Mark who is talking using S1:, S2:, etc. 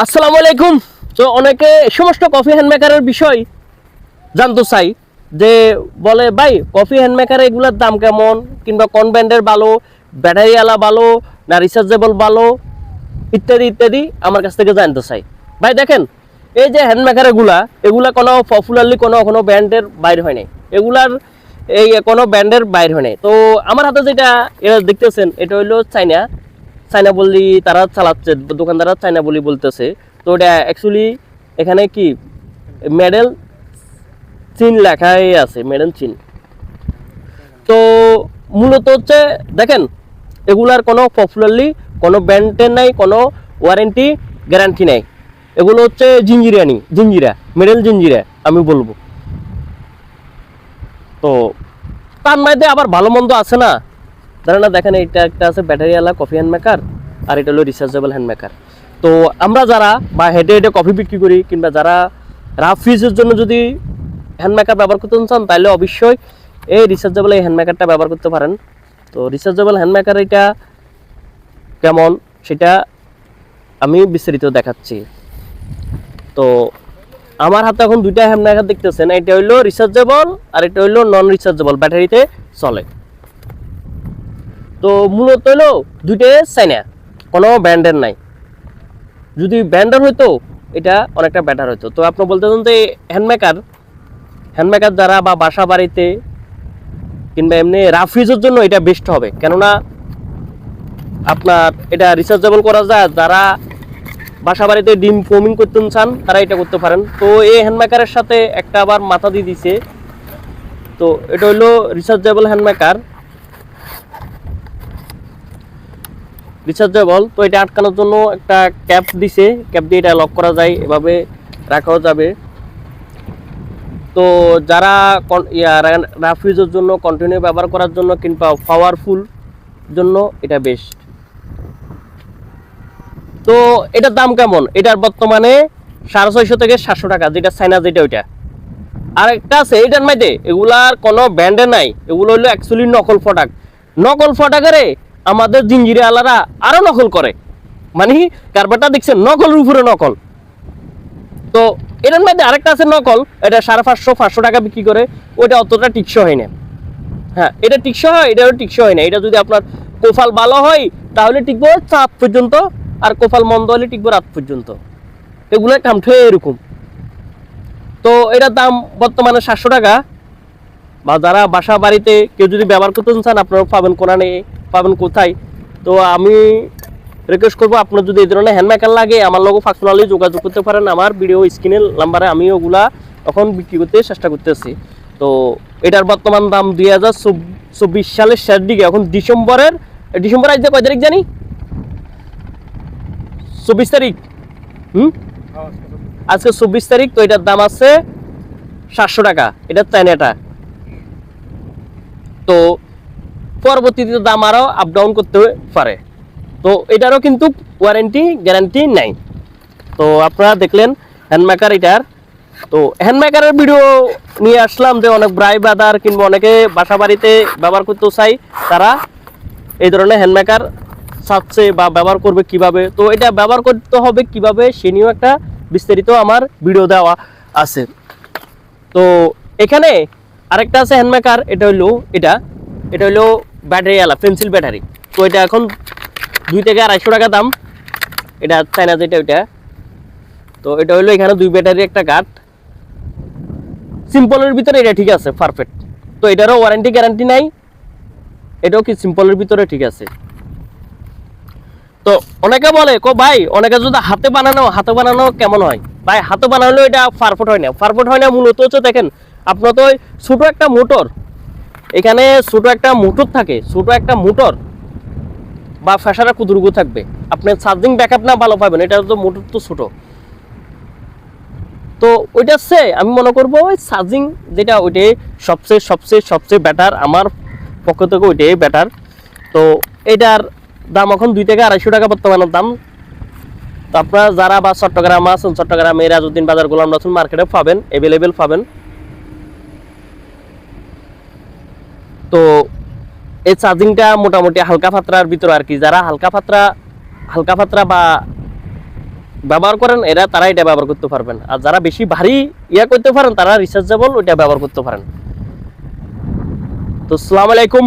S1: আসসালামু আলাইকুম। তো অনেকে সমস্ত কফি হ্যান্ড মেকারের বিষয় জানতে চাই, যে বলে, ভাই কফি হ্যান্ড মেকার এগুলোর দাম কেমন? কিংবা কোন ব্র্যান্ডের ভালো? ব্যাটারিওয়ালা ভালো? না রিচার্জেবল ভালো? ইত্যাদি ইত্যাদি আমার কাছ থেকে জানতে চাই। ভাই, দেখেন, এই যে হ্যান্ড মেকার এগুলা এগুলা কোনো পপুলারলি কোনো কোনো ব্র্যান্ডের বাইরে হয় নাই। এগুলার, এই কোনো ব্র্যান্ডের বাইরে হয় নাই। তো আমার হাতে যেটা দেখতেছেন, এটা হইল চাইনা চাইনা বলি তারা চালাচ্ছে, দোকানদাররা চাইনা বলি বলতেছে। তো এটা অ্যাকচুয়ালি এখানে কি? মেডেল চীন লেখাই আছে, মেডেল চীন। তো মূলত হচ্ছে, দেখেন, এগুলার কোনো পপুলারলি কোনো ব্র্যান্ডের নাই, কোনো ওয়ারেন্টি গ্যারান্টি নাই। এগুলো হচ্ছে জিঞ্জিরানি জিঞ্জিরা, মেডেল জিঞ্জিরা, আমি বলব। তো তার মধ্যে আবার ভালো মন্দ আছে না? ধরেন না, দেখেন এটা একটা আছে ব্যাটারিওয়ালা কফি হ্যান্ড মেকার আর এটা হলো রিচার্জেবল হ্যান্ড মেকার তো আমরা যারা বা হেঁটে হেঁটে কফি বিক্রি করি কিংবা যারা রাফ ইউজের জন্য যদি হ্যান্ড মেকার ব্যবহার করতে চান, তাহলে অবশ্যই এই রিচার্জেবল এই হ্যান্ড মেকারটা ব্যবহার করতে পারেন। তো রিচার্জেবল হ্যান্ড মেকার এটা কেমন, সেটা আমি বিস্তারিত দেখাচ্ছি। তো আমার হাতে এখন দুইটা হ্যান্ড মেকার দেখতেছেন, এটা হইল রিচার্জেবল আর এটা হইল নন রিচার্জেবল ব্যাটারিতে চলে। তো মূলত হলো দুইটাই চাইনা, কোনো ব্র্যান্ডের নাই। যদি ব্র্যান্ডের হইতো, এটা অনেকটা বেটার হতো তো আপনি বলতে চান যে হ্যান্ডমেকার হ্যান্ডমেকার দ্বারা বা বাসা বাড়িতে কিংবা এমনি রাফিজের জন্য এটা বেস্ট হবে। কেননা আপনার এটা রিচার্জেবল করা যায়, যারা বাসা বাড়িতে ডিম ফোমিং করতে চান, তারা এটা করতে পারেন। তো এই হ্যান্ডমেকারের সাথে একটা আবার মাথা দিয়ে দিছে। তো এটা হলো রিচার্জেবল হ্যান্ডমেকার রিচার্জেবল তো এটা আটকানোর জন্য একটা ক্যাপ দিছে। ক্যাপ দিয়ে এটা লক করা যায়, এভাবে রাখাও যাবে। তো যারা রাফিউজের জন্য কন্টিনিউ ব্যবহার করার জন্য কিংবা পাওয়ারফুল জন্য এটা বেস্ট তো এটার দাম কেমন? এটার বর্তমানে সাড়ে ছয়শো থেকে সাতশো টাকা, যেটা চাইনা যেটা ওইটা। আর একটা আছে, এটার মধ্যে এগুলার কোনো ব্র্যান্ডে নাই। এগুলো হলো অ্যাকচুয়ালি নকল প্রোডাক্ট নকল প্রোডাক্টেরে আমাদের জিঞ্জিরে আলারা আরও নকল করে। মানে কারবারটা দেখছেন নকল উপরে নকল। তো এটার মধ্যে আরেকটা আছে নকল, এটা সাড়ে পাঁচশো পাঁচশো টাকা বিক্রি করে, ওইটা অতটা টিকসো হয় না। হ্যাঁ এটা টিকসো হয়, এটাও টিকসো হয় না। এটা যদি আপনার কোফাল ভালো হয়, তাহলে টিকবো চাঁদ পর্যন্ত, আর কোফাল মন্দ হলে টিকবো রাত পর্যন্ত। এগুলো কামঠে এরকম। তো এটার দাম বর্তমানে সাতশো টাকা। বা যারা বাসা বাড়িতে কেউ যদি ব্যবহার করতে চান আপনারা পাবেন কোরআনে পাবেন কোথায়? তো আমি রিকোয়েস্ট করব, আপনার যদি এই ধরনের হ্যান্ড মেকার লাগে, আমার লোক পার্সোনালি যোগাযোগ করতে পারেন। আমার ভিডিও স্ক্রিনের নাম্বারে আমি ওগুলা এখন বিক্রি করতে চেষ্টা করতেছি তো এটার বর্তমান দাম দুই হাজার চব্বিশ সালের শেষ দিকে, এখন ডিসেম্বরের, ডিসেম্বর আজকে কয় তারিখ জানি? চব্বিশ তারিখ। হুম? আজকে চব্বিশ তারিখ, তো এটার দাম আছে সাতশো টাকা। এটা চাইনাটা তো পরবর্তীতে দাম আরও আপ ডাউন করতে পারে। তো এটারও কিন্তু ওয়ারেন্টি গ্যারান্টি নাই। তো আপনারা দেখলেন হ্যান্ডমেকার এটার। তো হ্যান্ডমেকারের ভিডিও নিয়ে আসলাম যে অনেক ব্রাই বাদার কিংবা অনেকে বাসা বাড়িতে ব্যবহার করতে চাই, তারা এই ধরনের হ্যান্ডমেকার চাচ্ছে বা ব্যবহার করবে কীভাবে। তো এটা ব্যবহার করতে হবে কীভাবে, সে নিয়েও একটা বিস্তারিত আমার ভিডিও দেওয়া আছে। তো এখানে আরেকটা আছে হ্যান্ডমেকার এটা হইল এটা। এটা হইল ব্যাটারি আলা পেন্সিল ব্যাটারি। তো এটা এখন দুই থেকে আড়াইশো টাকা দাম। এটা চাইনা যেটা ওইটা। তো এটা হইল এখানে দুই ব্যাটারি একটা কাঠ সিম্পলের ভিতরে এটা ঠিক আছে পারফেক্ট তো এটারও ওয়ারেন্টি গ্যারান্টি নাই। এটাও কি সিম্পলের ভিতরে ঠিক আছে। তো অনেকে বলে, কো ভাই, অনেকে যদি হাতে বানানো হাতে বানানো কেমন হয়? ভাই, হাতে বানালেও এটা পারফেক্ট হয় না। পারফেক্ট হয় না মূলত হচ্ছে দেখেন, আপনার তো ছোট একটা মোটর এখানে ছোট একটা মোটর থাকে, ছোট একটা মোটর বা ফ্যাশারা কুদুরগু থাকবে। আপনার চার্জিং ব্যাকআপ না ভালো পাবেন এটা তো মোটর তো ছোট। তো ওইটা হচ্ছে, আমি মনে করব ওই চার্জিং যেটা, ওইটাই সবচেয়ে সবচেয়ে সবচেয়ে বেটার আমার পক্ষ থেকে ওইটাই বেটার তো এটার দাম এখন দুই থেকে আড়াইশো টাকা বর্তমানের দাম। তো আপনারা যারা বা চট্টগ্রাম আছেন চট্টগ্রামে রাজউদ্দিন বাজার, গোলাম রসুন মার্কেটে পাবেন অ্যাভেলেবেল পাবেন। তো এই চার্জিংটা মোটামুটি হালকা ফাত্রার ভিতরে আর কি। যারা হালকা ফাত্রা হালকা ফাত্রা বা ব্যবহার করেন, এরা তারা এটা ব্যবহার করতে পারবেন। আর যারা বেশি ভারী ইয়া করতে পারেন, তারা রিচার্জেবল ওইটা ব্যবহার করতে পারেন। তো সালাম আলাইকুম।